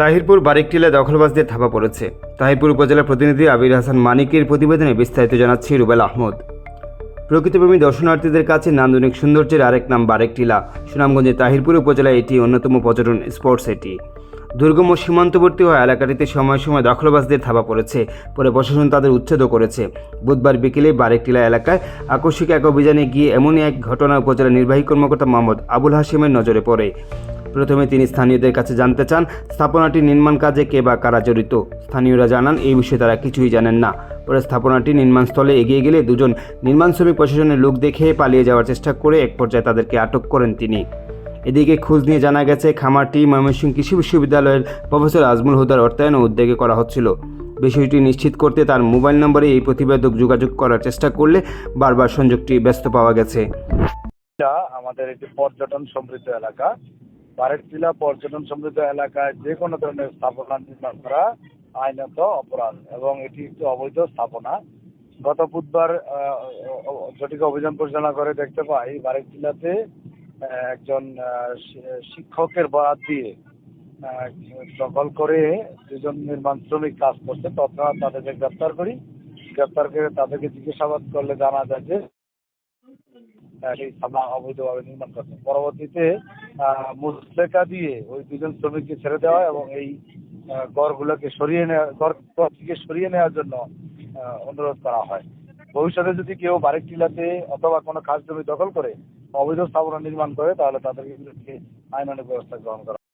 তাহিরপুর বারেকটিলা দখলবাজদের থাপা পড়েছে। তাহিরপুর উপজেলা প্রতিনিধি আবির হাসান মানিকের প্রতিবেদনে বিস্তারিত জানাচ্ছি রুবেল আহমদ। প্রকৃতিপ্রেমী দর্শনার্থীদের কাছে নান্দনিক সৌন্দর্যের আরেক নাম বারেকটিলা। সুনামগঞ্জের তাহিরপুর উপজেলায় এটি অন্যতম পর্যটন স্পটস এটি দুর্গম ও সীমান্তবর্তী হওয়া এলাকাটিতে সময় সময় দখলবাজদের থাবা পড়েছে। পরে প্রশাসন তাদের উচ্ছেদও করেছে। বুধবার বিকেলে বারেকটিলা এলাকায় আকস্মিক এক অভিযানে গিয়ে এমনই এক ঘটনা উপজেলা নির্বাহী কর্মকর্তা মোহাম্মদ আবুল হাসিমের নজরে পড়ে। প্রথমে তিনি স্থানীয়দের কাছে জানতে চান স্থাপনাটি নির্মাণ কাজে কে বা কারা জড়িত। স্থানীয়রা জানান, এই বিষয়ে তারা কিছুই জানেন না। পরে স্থাপনাটি নির্মাণস্থলে এগিয়ে গেলে দুজন নির্মাণ শ্রমিক প্রশাসনের লোক দেখে পালিয়ে যাওয়ার চেষ্টা করে এক পর্যায়ে তাদেরকে আটক করেন তিনি। এদিকে খোঁজ নিয়ে জানা গেছে, খামারটি ময়মনসিংহ কৃষি বিশ্ববিদ্যালয়ের প্রফেসর আজমুল হুদার অর্থায়ন ও উদ্যোগে করা হচ্ছিল। বিষয়টি নিশ্চিত করতে তার মোবাইল নম্বরে এই প্রতিবেদক যোগাযোগ করার চেষ্টা করলে বারবার সংযোগটি ব্যস্ত পাওয়া গেছে। আমাদের একটি পর্যটন সমৃদ্ধ এলাকা। বারেকটিলা পর্যটন সমৃদ্ধ এলাকায় যে কোনো ধরনের স্থাপনা নির্মাণ করা আইনত অপরাধ এবং এটি একটি অবৈধ স্থাপনা। গত বুধবার জটিক অভিযান পরিচালনা করে দেখতে পাই বারেকটিলাতে আহ, একজন শিক্ষকের বরাত দিয়ে দখল করে দুজন নির্মাণ শ্রমিক কাজ করছে। তৎক্ষণাৎ তাদেরকে গ্রেপ্তার করি। গ্রেপ্তার করে তাদেরকে জিজ্ঞাসাবাদ করলে জানা যায় যে থানা অবৈধভাবে নির্মাণ করছে। পরবর্তীতে মুসলেকা দিয়ে ওই দুজন শ্রমিককে ছেড়ে দেওয়া এবং এই গড়গুলোকে সরিয়ে নেওয়া থেকে সরিয়ে নেওয়ার জন্য অনুরোধ করা হয়। ভবিষ্যতে যদি কেউ বাড়ির টিলাতে অথবা কোনো খাস জমি দখল করে অবৈধ স্থাপনা নির্মাণ করে, তাহলে তাদেরকে বিরুদ্ধে আইনানুগ ব্যবস্থা গ্রহণ করা